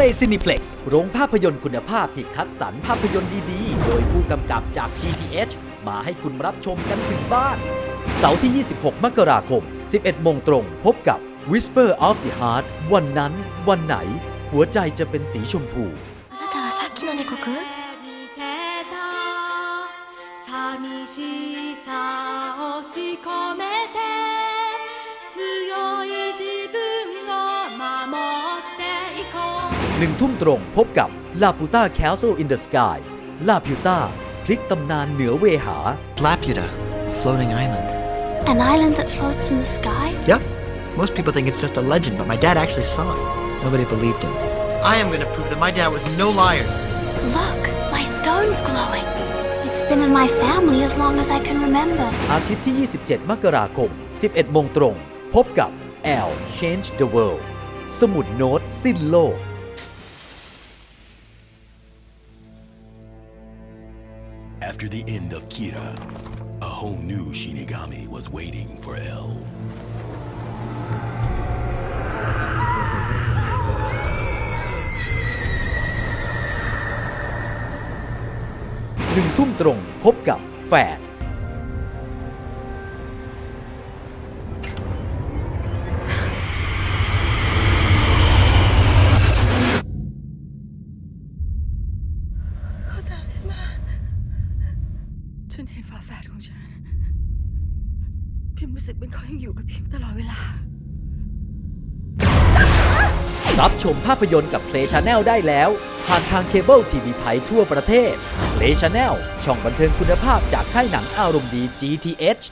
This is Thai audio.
ลซินิเพล็กซ์ โรงภาพยนตร์คุณภาพที่คัดสรรภาพยนตร์ดีๆ โดยผู้กำกับจาก PTH มาให้คุณรับชมกันถึงบ้าน เสาร์ที่ 26 มกราคม 11 โมงตรง พบกับ Whisper of the Heart วันนั้น วันไหน หัวใจจะเป็นสีชมพู寂しさを押เมเตหนึ่งทุ่มตรงพบกับลา p ูต้าแคสเซิลอินเดอะสกายลาพูต้าพลิกตำนานเหนือเวหา Laputa, a floating island. An island that floats in the sky? Yep. Most people think it's just a legend, but my dad actually saw it. Nobody believed him. I am g o n n a prove that my dad was no liar. Look, my stone's glowing. It's been in my family as long as I can remember. อาทิตย์ที่27มกราคม 11โมงตรง พบกับ L Change the World สมุดโน้ตสิ้นโลก After the end of Kira, a whole new Shinigami was waiting for El. "1 ันเห็นฝาแฝดของฉันพิมรู้สึกเป็นเขายังอยู่กับพิมตลอดเวลารับชมภาพยนตร์กับเพลย์ชาแนลได้แล้วผ่านทางเคเบิลทีวีไทยทั่วประเทศเพลย์ชาแนลช่องบันเทิงคุณภาพจากค่ายหนังอารมณ์ดี GTH